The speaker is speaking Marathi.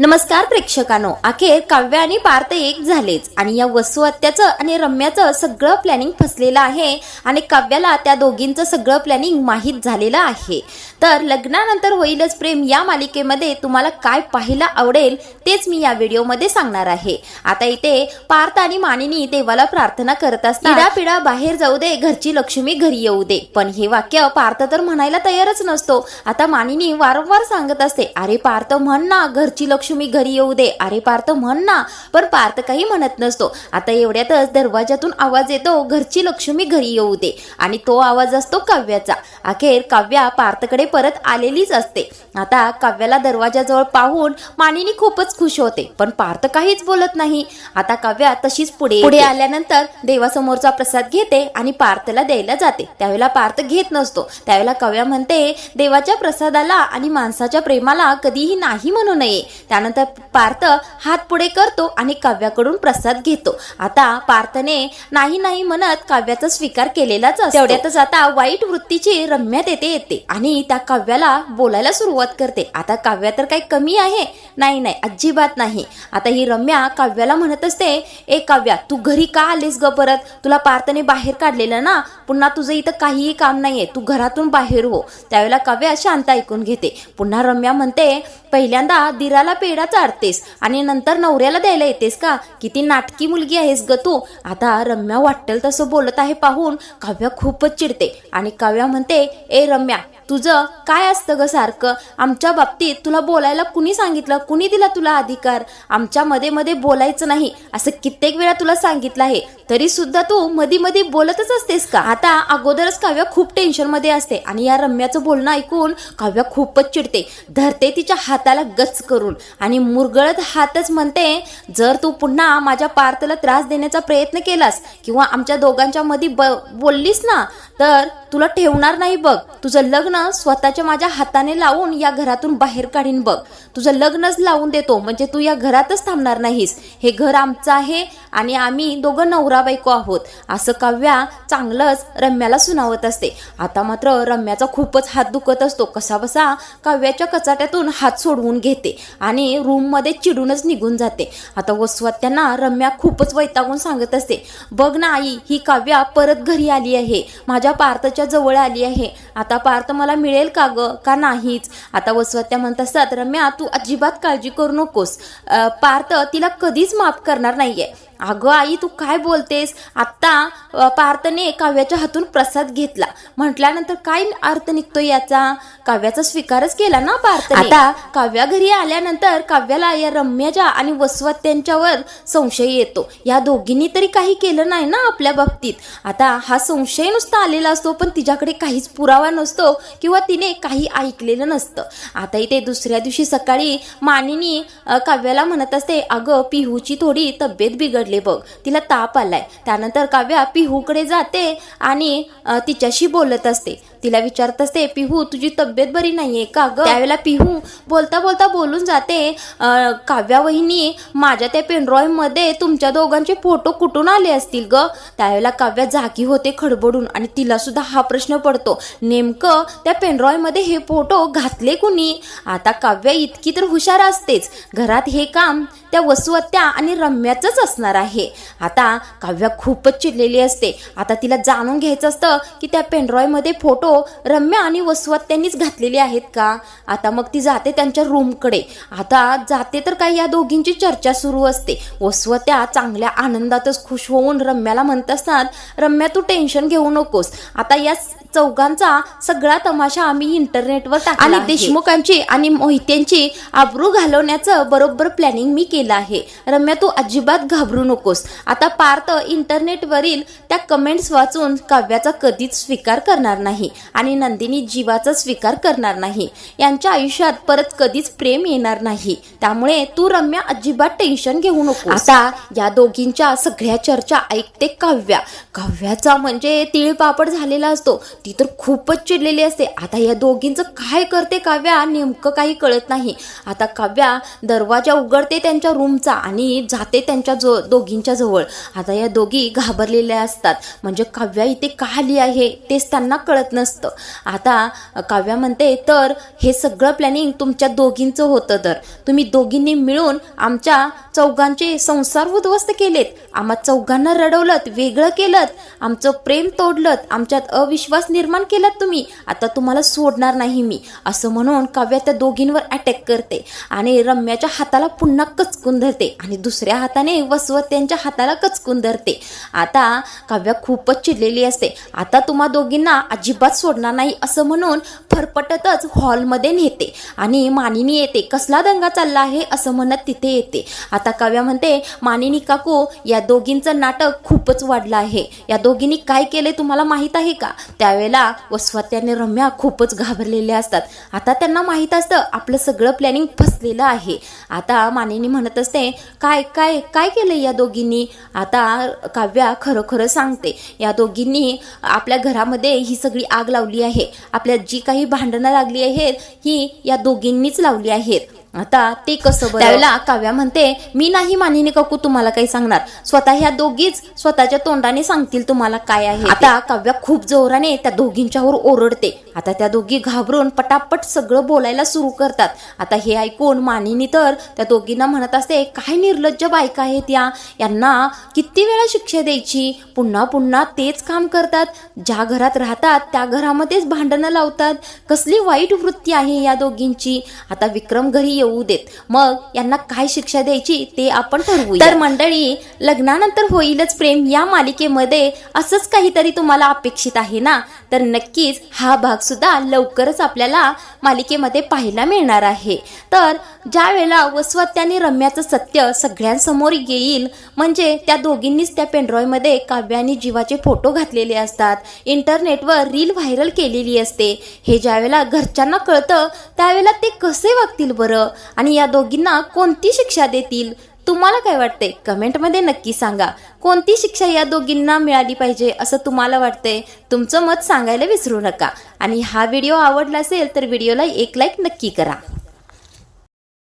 नमस्कार प्रेक्षकांनो अखेर काव्य आणि पार्थ एक झालेच आणि या वसू हत्याचं आणि रम्याचं सगळं प्लॅनिंग फसलेलं आहे आणि काव्याला त्या दोघींचं सगळं प्लॅनिंग माहीत झालेलं आहे. तर लग्नानंतर होईलच प्रेम या मालिकेमध्ये तुम्हाला काय पाहायला आवडेल तेच मी या व्हिडिओमध्ये सांगणार आहे. आता इथे पार्थ आणि मानिनी देवाला प्रार्थना करत असतात. पिढा पिढा बाहेर जाऊ दे घरची लक्ष्मी घरी येऊ दे. पण हे वाक्य पार्थ तर म्हणायला तयारच नसतो. आता मानिनी वारंवार सांगत असते अरे पार्थ म्हण ना घरची लक्ष्मी घरी येऊ दे. अरे पार्थ म्हण ना. पण पार्थ काही म्हणत नसतो. आता एवढ्यातच दरवाजातून आवाज येतो घरची लक्ष्मी घरी येऊ दे. आणि तो आवाज असतो काव्याचा. अखेर काव्या पार्थकडे परत आलेलीच असते. आता काव्याला दरवाजाजवळ पाहून मानिनी खूपच खुश होते. पण पार्थ काहीच बोलत नाही. आता काव्या तशीच पुढे पुढे आल्यानंतर देवासमोरचा प्रसाद घेते आणि पार्थला द्यायला जाते. त्यावेळेला पार्थ घेत नसतो. त्यावेळेला काव्या म्हणते देवाच्या प्रसादाला आणि माणसाच्या प्रेमाला कधीही नाही म्हणू नये. त्यानंतर पार्थ हात पुढे करतो आणि काव्याकडून प्रसाद घेतो. आता पार्थने नाही नाही म्हणत काव्याचा स्वीकार केलेलाच तेवढ्यातच आता वाईट वृत्तीची रम्या तेथे येते आणि त्या काव्याला बोलायला सुरुवात करते. आता काव्या तर काही कमी आहे. नाही नाही अजिबात नाही. आता ही रम्या काव्याला म्हणत असते ए काव्या तू घरी का आलीस ग परत? तुला पार्थने बाहेर काढलेलं ना? पुन्हा तुझं इथं काहीही काम नाहीये. तू घरातून बाहेर हो. त्यावेळेला काव्या शांत ऐकून घेते. पुन्हा रम्या म्हणते पहिल्यांदा दिराला पेढा चारतेस. आणि नंतर नवऱ्याला द्यायला येतेस का? किती नाटकी मुलगी आहेस ग तू. आता रम्या वाटेल तसं बोलत आहे पाहून काव्या खूपच चिडते. आणि काव्या म्हणते ए रम्या तुझं काय असतं ग सारखं? आमच्या बाबतीत तुला बोलायला कुणी सांगितलं? कुणी दिला तुला अधिकार? आमच्या मध्ये मध्ये बोलायचं नाही असं कित्येक वेळा तुला सांगितलं आहे. तरी सुद्धा तू मधी मधी बोलतच असतेस का? आता अगोदरच काव्या खूप टेन्शनमध्ये असते आणि या रम्याचं बोलणं ऐकून काव्या खूपच चिडते. धरते तिच्या हाताला गच करून आणि मुरगळत हातच म्हणते जर तू पुन्हा माझ्या पार्थला त्रास देण्याचा प्रयत्न केलास किंवा आमच्या दोघांच्या मध्ये ब बोललीस ना तर तुला ठेवणार नाही बघ. तुझं लग्न स्वतःच्या माझ्या हाताने लावून या घरातून बाहेर काढीन बघ. तुझं लग्नच लावून देतो म्हणजे तू या घरातच थांबणार नाहीस. हे घर आमचं आहे आणि आम्ही दोघं नवरा बायको आहोत. असं काव्या चांगलंच रम्याला सुनावत असते. आता मात्र रम्याचा खूपच हात दुखत असतो. कसा बसा काव्याच्या कचाट्यातून हात सोडवून घेते आणि रूममध्ये चिडूनच निघून जाते. आता वसवत त्यांना रम्या खूपच वैतागून सांगत असते बघ ना आई ही काव्या परत घरी आली आहे. माझ्या पार्थच्या जवळ आली आहे. आता पार्थ मला मिळेल का ग? का नाहीच? आता वसवत्या म्हणत असतात रम्या तू अजिबात काळजी करू नकोस. पार्थ तिला कधीच माफ करणार नाहीये. अगं आई तू काय बोलतेस? आत्ता पार्थने काव्याच्या हातून प्रसाद घेतला. म्हटल्यानंतर काय अर्थ निघतो याचा? काव्याचा स्वीकारच केला ना पार्थ आता काव्या घरी आल्यानंतर काव्याला या रम्याच्या आणि वसवत्यांच्यावर संशय येतो. या दोघींनी तरी काही केलं नाही ना आपल्या बाबतीत? आता हा संशय नुसता आलेला असतो पण तिच्याकडे काहीच पुरावा नसतो किंवा तिने काही ऐकलेलं नसतं. आता इथे दुसऱ्या दिवशी सकाळी मानिनी काव्याला म्हणत असते अगं पिहूची थोडी तब्येत बिघडली बघ. तिला ताप आलाय. त्यानंतर काव्या पिहूकडे जाते आणि तिच्याशी बोलत असते. तिला विचारत असते पिहू तुझी तब्येत बरी नाहीये का ग? त्यावेळेला पिहू बोलता बोलता बोलून जाते काव्या वहिनी माझ्या त्या पेनड्रॉईमध्ये तुमच्या दोघांचे फोटो कुठून आले असतील ग? त्यावेळेला काव्या जागी होते खडबडून आणि तिला सुद्धा हा प्रश्न पडतो नेमकं त्या पेनड्रॉईमध्ये हे फोटो घातले कुणी? आता काव्या इतकी तर हुशार असतेच घरात हे काम त्या वसुवत्या आणि रम्याचंच असणार आहे. आता काव्या खूपच चिडलेली असते आता तिला जाणून घ्यायचं असतं की त्या पेनड्रॉईमध्ये फोटो फोटो रम्या आणि वसुहत्यांनीच घातलेले आहेत का? आता मग ती जाते त्यांच्या रूमकडे आता जाते तर काय या दोघींची चर्चा सुरू असते. वसुहत्या चांगल्या आनंदातच खुश होऊन रम्याला म्हणत असतात रम्या तू टेन्शन घेऊ नकोस. आता या चौघांचा सगळा तमाशा आम्ही इंटरनेटवर आणि देशमुखांची आणि मोहित्यांची आबरू घालवण्याचं बरोबर प्लॅनिंग मी केलं आहे. रम्या तू अजिबात घाबरू नकोस. आता पार्थ इंटरनेटवरील त्या कमेंट्स वाचून काव्याचा कधीच स्वीकार करणार नाही. आणि नंदिनी जीवाचा स्वीकार करणार नाही. यांच्या आयुष्यात परत कधीच प्रेम येणार नाही. त्यामुळे तू रम्या अजिबात टेन्शन घेऊ नको आता या दोघींच्या सगळ्या चर्चा ऐकते काव्या. काव्याचा म्हणजे तिळपापड झालेला असतो. ती तर खूपच चिडलेली असते. आता या दोघींचं काय करते काव्या नेमकं काही कळत नाही. आता काव्या दरवाजा उघडते त्यांच्या रूमचा आणि जाते त्यांच्या जो दोघींच्या जवळ. आता या दोघी घाबरलेल्या असतात. म्हणजे काव्या इथे का आली आहे? तेच त्यांना कळत नसतं. आता काव्या म्हणते तर हे सगळं प्लॅनिंग तुमच्या दोघींचं होतं तर तुम्ही दोघींनी मिळून आमच्या चौघांचे संसार उद्ध्वस्त केलेत. आम्हा चौघांना रडवलत वेगळं केलं आमचं प्रेम तोडलं आमच्यात अविश्वास निर्माण केलात तुम्ही. आता तुम्हाला सोडणार नाही मी. असं म्हणून काव्या त्या दोघींवर अटॅक करते आणि रम्याच्या हाताला पुन्हा कचकून धरते आणि दुसऱ्या हाताने वसवत त्यांच्या हाताला कचकून धरते. आता काव्या खूपच चिडलेली असते. आता तुम्हा दोघींना अजिबात सोडणार नाही असं म्हणून फरफटतच हॉलमध्ये नेते आणि मानिनी येते. कसला दंगा चालला आहे असं म्हणत तिथे येते. आता काव्या म्हणते मानिनी काकू या दोघींचं नाटक खूपच वाढलं आहे. या दोघींनी काय केले तुम्हाला माहीत आहे का? त्यावेळेला वस्वाती आणि रम्या खूपच घाबरलेल्या असतात. आता त्यांना माहीत असतं आपलं सगळं प्लॅनिंग फसलेलं आहे. आता मानिनी म्हणत असते काय काय काय केलं या दोघींनी? आता काव्या खरोखर सांगते या दोघींनी आपल्या घरामध्ये ही सगळी आग लावली आहे. आपल्या जी काही भांडणं लागली आहेत ही या दोघींनीच लावली आहेत. आता ते कसं? त्यावेळेला काव्या म्हणते मी नाही मानिनी काकू तुम्हाला काही सांगणार. स्वतः ह्या दोघीच स्वतःच्या तोंडाने सांगतील तुम्हाला काय आहे आता काव्या खूप जोराने त्या दोघींच्यावर ओरडते. आता त्या दोघी घाबरून पटापट सगळं बोलायला सुरू करतात. आता हे ऐकून मानिनी तर त्या दोघींना म्हणत असते काय निर्लज्ज बायका आहेत या. यांना किती वेळा शिक्षा द्यायची? पुन्हा पुन्हा तेच काम करतात. ज्या घरात राहतात त्या घरामध्येच भांडणं लावतात. कसली वाईट वृत्ती आहे या दोघींची. आता विक्रम घरी येऊ देत. मग यांना काय शिक्षा द्यायची ते आपण ठरवू तर मंडळी लग्नानंतर होईलच प्रेम या मालिकेमध्ये असंच काहीतरी तुम्हाला अपेक्षित आहे ना? तर नक्कीच हा भाग सुद्धा लवकरच आपल्याला मालिकेमध्ये पाहायला मिळणार आहे. तर ज्या वेळेला वसवत्या आणि रम्याचं सत्य सगळ्यांसमोर येईल म्हणजे त्या दोघींनीच त्या पेनड्रॉयमध्ये काव्य आणि जीवाचे फोटो घातलेले असतात. इंटरनेटवर रील व्हायरल केलेली असते. हे ज्यावेळेला घरच्यांना कळतं त्यावेळेला ते कसे वागतील बरं? आणि या दोघींना कोणती शिक्षा देतील? तुम्हाला काय वाटते कमेंटमध्ये नक्की सांगा. कोणती शिक्षा या दोघींना मिळाली पाहिजे असं तुम्हाला वाटतंय? तुमचं मत सांगायला विसरू नका. आणि हा व्हिडिओ आवडला असेल तर व्हिडिओला एक लाईक नक्की करा.